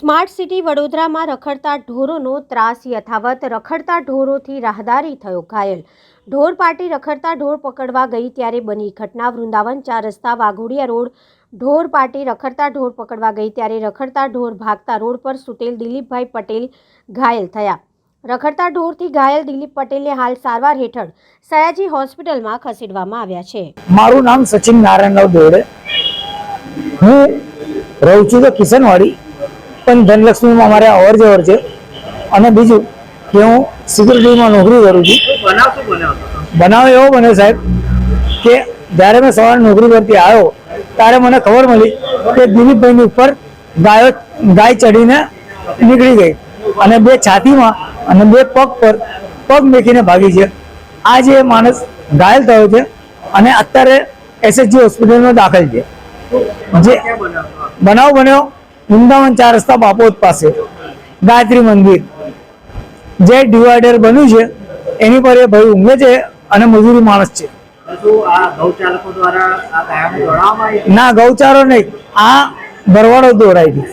Smart city વડોદરામાં રખડતા ઢોરોનો ત્રાસ યથાવત રખડતા ઢોરોથી રાહદારી થયો ઘાયલ. ઢોર પાર્ટી રખડતા ઢોર પકડવા ગઈ ત્યારે બની ઘટના. વૃંદાવન ચાર રસ્તા વાઘોડિયા રોડ. ઢોર પાર્ટી રખડતા ઢોર પકડવા ગઈ ત્યારે રખડતા ઢોર ભાગતા રોડ પર સુતેલ દિલીપભાઈ પટેલ ઘાયલ થયા. રખડતા ઢોરથી ઘાયલ દિલીપ પટેલને હાલ સારવાર હેઠળ સયાજી હોસ્પિટલમાં ખસેડવામાં આવ્યા છે. મારું નામ સચિન નારાયણરાવ દેવડે હું રહું છું કિશનવાડી. પણ ધનલક્ષ્મીમાં મારે અવર જવર છે. અને બીજું કે હું સિક્યુરિટીમાં નોકરી કરું છું. બનાવ એવો બન્યો સાહેબ કે જ્યારે મેં સવારે નોકરી પરથી આવ્યો ત્યારે મને ખબર મળી કે દિલીપભાઈની ઉપર ગાયો ગાય ચડીને નીકળી ગઈ. અને બે છાતીમાં અને બે પગ પર પગ મેકીને ભાગી છે આ જે માણસ ઘાયલ થયો છે અને અત્યારે એસએચજી હોસ્પિટલમાં દાખલ છે. જે? બનાવ બન્યો વૃંદાવન ચાર રસ્તા બાપોદ પાસે. ગાયત્રી મંદિર. જે ડિવાઈડર બન્યું છે એની પર એ ભાઈ ઊંઘે છે અને મજૂરી માણસ છે. ના ગૌચારો નહીં. આ ભરવાડો દોરાય હતી